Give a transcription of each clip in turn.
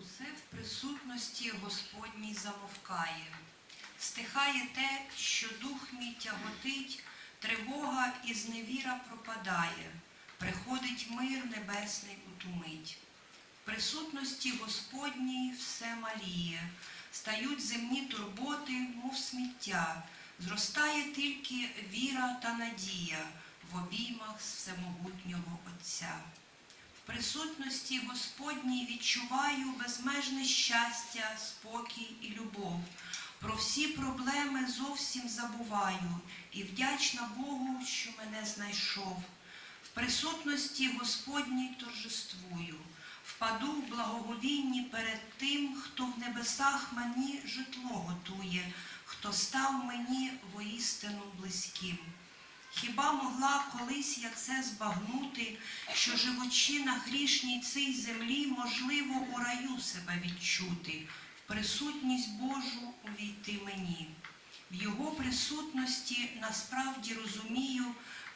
Усе в присутності Господній замовкає, стихає те, що дух мій тяготить, тривога і зневіра пропадає, приходить мир небесний у ту мить. В присутності Господній все маліє, стають земні турботи, мов сміття, зростає тільки віра та надія в обіймах всемогутнього Отця. Присутності Господній відчуваю безмежне щастя, спокій і любов. Про всі проблеми зовсім забуваю і вдячна Богу, що мене знайшов. В присутності Господній торжествую, впаду в благоговінні перед тим, хто в небесах мені житло готує, хто став мені воістину близьким. Хіба могла колись я це збагнути, що живучи на грішній цій землі, можливо, у раю себе відчути, в присутність Божу увійти мені. В Його присутності насправді розумію,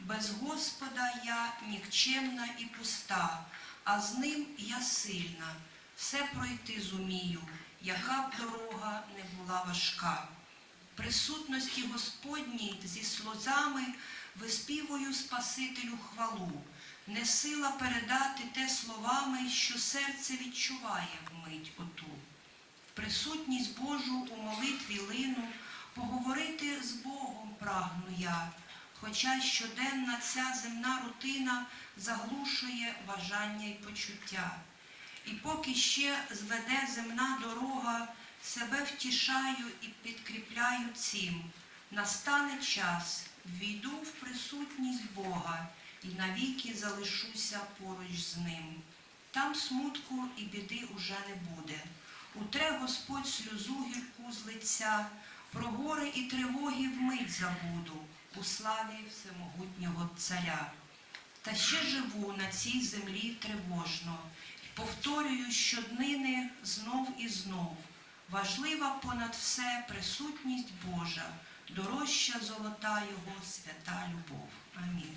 без Господа я нікчемна і пуста, а з ним я сильна, все пройти зумію, яка б дорога не була важка присутності Господній зі сльозами виспівую Спасителю хвалу, не сила передати те словами, що серце відчуває вмить оту. В присутність Божу у молитві лину поговорити з Богом прагну я, хоча щоденна ця земна рутина заглушує бажання й почуття. І поки ще зведе земна дорога, себе втішаю і підкріпляю цим. Настане час, війду в присутність Бога і навіки залишуся поруч з ним. Там смутку і біди уже не буде. Утре Господь сльозу гірку з лиця, про гори і тривоги вмить забуду у славі всемогутнього царя. Та ще живу на цій землі тривожно, повторюю щоднини. Важлива понад все присутність Божа, дорожча золота Його свята любов. Амінь.